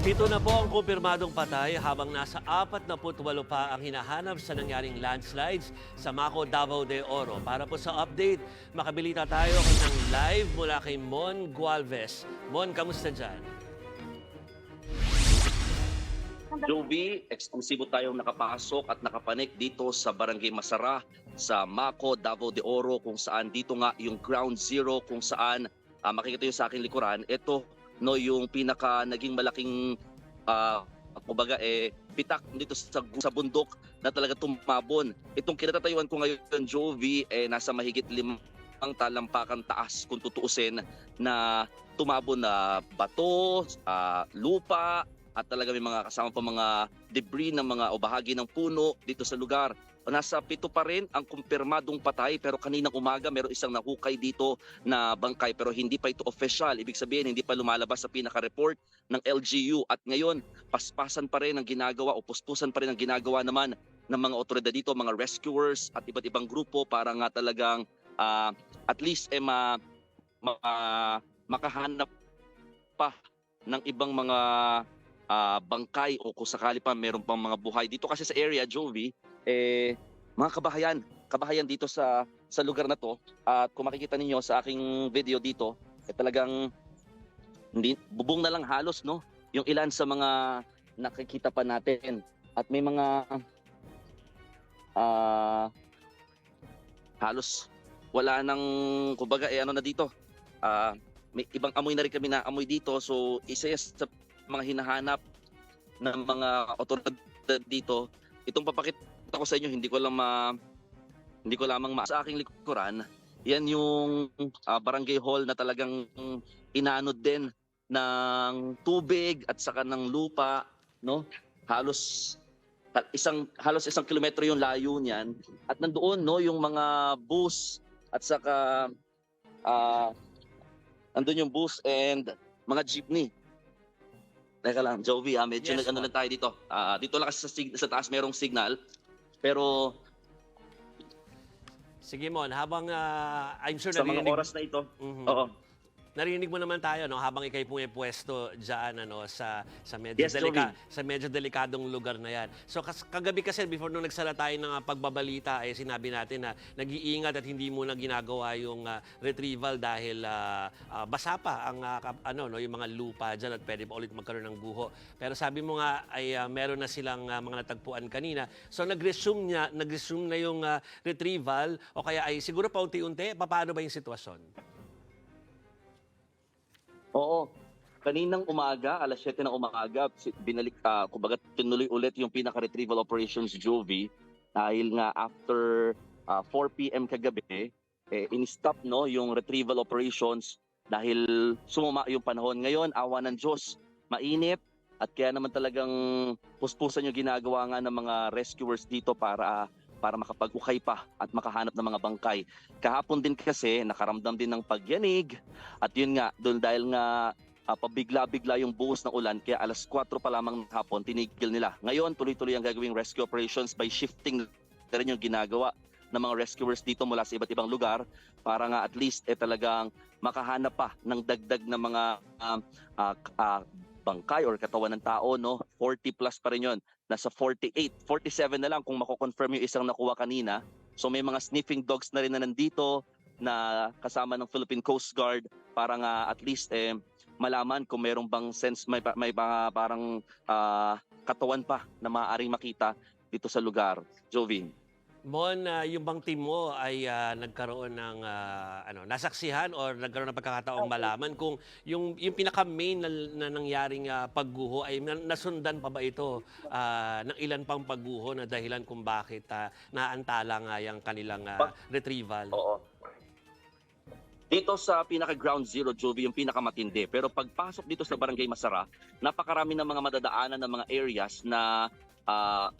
Pito na po ang kumpirmadong patay habang nasa 48 pa ang hinahanap sa nangyaring landslides sa Mako, Davao de Oro. Para po sa update, makabilita tayo ng live mula kay Mon Gualvez. Mon, kamusta dyan? Jovi, eksklusibo tayong nakapasok at nakapanik dito sa Barangay Masara sa Mako, Davao de Oro kung saan dito nga yung ground zero kung saan ah, makikita yung sa aking likuran. Ito no yung pinaka naging malaking ah, kumbaga eh pitak dito sa, sa bundok na talaga tumabon. Itong kinatatayuan ko ngayon, Jovi, eh nasa mahigit limang talampakan taas kung tutuusin na tumabon na bato, ah, lupa, at talaga may mga kasama pa mga debris ng mga o bahagi ng puno dito sa lugar. Nasa pito pa rin ang kumpirmadong patay pero kaninang umaga meron isang nahukay dito na bangkay pero hindi pa ito official. Ibig sabihin hindi pa lumalabas sa pinaka-report ng LGU at ngayon paspasan pa rin ang ginagawa o puspusan pa rin ang ginagawa naman ng mga otoridad dito, mga rescuers at iba't ibang grupo para nga talagang ah, at least eh, ma, ma- makahanap pa ng ibang mga ah, bangkay o kung sakali pa meron pang mga buhay dito kasi sa area Jovi eh mga kabahayan kabahayan dito sa sa lugar na to. At kung makikita ninyo sa aking video dito eh talagang hindi bubong na lang halos no? Yung ilan sa mga nakikita pa natin. At may mga ah halos wala nang kumbaga eh ano na dito. Ah may ibang amoy na rin kami na amoy dito. So isa sa mga hinahanap ng mga otoridad dito. Itong papakita ko sa inyo, hindi ko lang ma hindi ko lamang ma sa aking likuran. Yan yung ah, barangay hall na talagang inanod din ng tubig at saka ng lupa, no? Halos isang halos isang kilometro yung layo niyan at nandoon no yung mga bus at saka ah andun yung bus and mga jeepney Teka lang, Jovi, ah, medyo Yes, nag-ano lang tayo dito. Ah, dito lang kasi sa, sig- sa taas merong signal. Pero Sige, Mon, habang ah, I'm sure sa mga narinig, oras na ito, Mhm. oo. Narinig mo naman tayo no habang ikay pumipwesto diyan ano sa sa medyo Yes, delika, sa medyo delikadong lugar na yan. So kas, kagabi kasi before nung nagsala tayo ng ah, pagbabalita ay sinabi natin na nag-iingat at hindi muna ginagawa yung ah, retrieval dahil ah, ah, basa pa ang kap- ano no yung mga lupa diyan at pwede pa ulit magkaroon ng guho. Pero sabi mo nga ay ah, meron na silang ah, mga natagpuan kanina. So nag-resume niya, nag-resume na yung ah, retrieval o kaya ay siguro paunti-unti paano ba yung sitwasyon? Oo. Kaninang umaga, alas 7 ng umaga, binalik, ah, kumbaga tinuloy ulit yung pinaka-retrieval operations Jovi dahil nga after ah, 4 p.m. kagabi, eh, in-stop no, yung retrieval operations dahil sumama yung panahon. Ngayon, awa ng Diyos, mainit at kaya naman talagang puspusan yung ginagawa nga ng mga rescuers dito para para makapag-ukay pa at makahanap ng mga bangkay. Kahapon din kasi nakaramdam din ng pagyanig at yun nga, doon dahil nga ah, pabigla-bigla yung buhos ng ulan, kaya alas 4 pa lamang ng hapon, tinigil nila. Ngayon, tuloy-tuloy ang gagawing rescue operations by shifting na rin yung ginagawa ng mga rescuers dito mula sa iba't ibang lugar para nga at least eh talagang makahanap pa ng dagdag na mga ah, ah, ah, bangkay or katawan ng tao, no? 40 plus pa rin yun. Nasa 48, 47 na lang kung mako-confirm yung isang nakuha kanina. So may mga sniffing dogs na rin na nandito na kasama ng Philippine Coast Guard para nga at least eh, malaman kung merong bang sense may may mga parang ah, katawan pa na maaaring makita dito sa lugar. Jovi. Mon, ah, yung bang team mo ay ah, nagkaroon ng ah, ano, nasaksihan or nagkaroon ng pagkakataong malaman kung yung yung pinaka main na, na nangyaring ah, pagguho ay na- nasundan pa ba ito ah, ng ilan pang pagguho na dahilan kung bakit ah, naantala nga yung kanilang Pag- retrieval? Oo. Dito sa pinaka ground zero, Jovi, yung pinakamatindi. Pero pagpasok dito sa Barangay Masara, napakarami ng mga madadaanan ng mga areas na ah,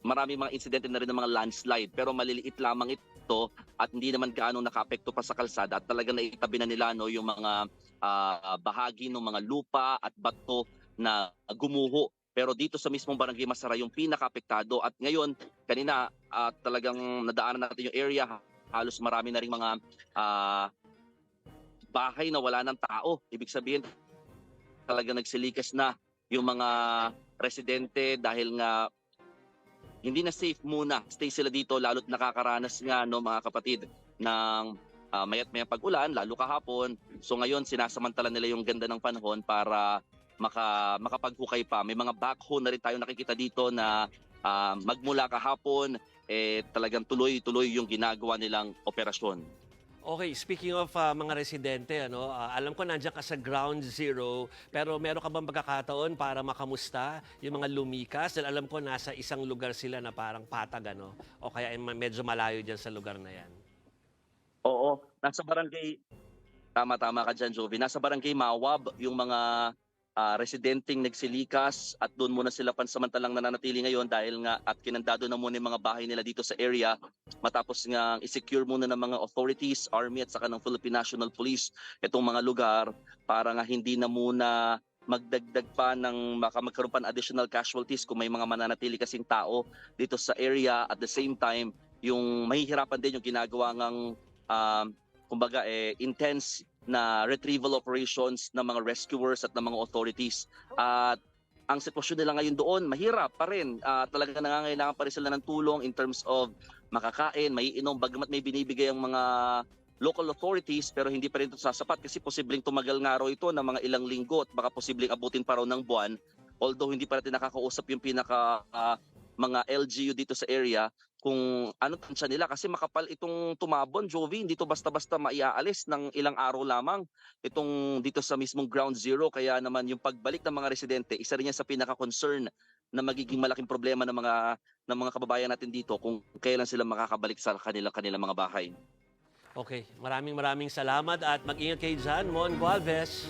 marami mga insidente na rin ng mga landslide. Pero maliliit lamang ito at hindi naman gaano nakaapekto pa sa kalsada at talaga naitabi na nila no, yung mga ah, bahagi ng mga lupa at bato na gumuho. Pero dito sa mismong Barangay Masara, yung pinakaapektado. At ngayon, kanina ah, talagang nadaanan natin yung area. Halos marami na rin mga ah, bahay na wala ng tao. Ibig sabihin, talaga nagsilikas na yung mga residente dahil nga hindi na safe muna. Stay sila dito lalo't nakakaranas nga no mga kapatid ng uh, mayat maya pag-ulan lalo kahapon. So ngayon sinasamantala nila yung ganda ng panahon para maka makapaghukay pa. May mga backhoe na rin tayo nakikita dito na ah, magmula kahapon eh talagang tuloy-tuloy yung ginagawa nilang operasyon Okay, speaking of ah, mga residente, ano, ah, alam ko nandiyan ka sa ground zero, pero meron ka bang pagkakataon para makamusta yung mga lumikas? Dahil alam ko nasa isang lugar sila na parang patag, ano? O kaya medyo malayo dyan sa lugar na yan. Oo, nasa barangay Tama-tama ka dyan, Jovi. Nasa barangay Mawab, yung mga ah, residenteng nagsilikas at doon muna sila pansamantalang nananatili ngayon dahil nga at kinandado na muna yung mga bahay nila dito sa area matapos nga i-secure muna ng mga authorities, army at saka ng Philippine National Police itong mga lugar para nga hindi na muna magdagdag pa ng magkaroon pa ng additional casualties kung may mga mananatili kasing tao dito sa area. At the same time yung mahihirapan din yung ginagawa ngang um, kumbaga eh, intense na retrieval operations ng mga rescuers at ng mga authorities. At ang sitwasyon nila ngayon doon, mahirap pa rin. Ah, talaga nangangailangan pa rin sila ng tulong in terms of makakain, may inom, bagamat may binibigay ang mga local authorities pero hindi pa rin ito sasapat kasi posibleng tumagal nga raw ito ng mga ilang linggo at baka posibleng abutin pa raw ng buwan. Although hindi pa natin nakakausap yung pinaka ah, mga LGU dito sa area kung ano tansya nila kasi makapal itong tumabon, Jovi, hindi to basta-basta maiaalis ng ilang araw lamang itong dito sa mismong ground zero kaya naman yung pagbalik ng mga residente isa rin yan sa pinaka-concern na magiging malaking problema ng mga ng mga kababayan natin dito kung kailan sila makakabalik sa kanilang kanilang mga bahay. Okay, maraming maraming salamat at mag-ingat kayo dyan, Mon Gualvez.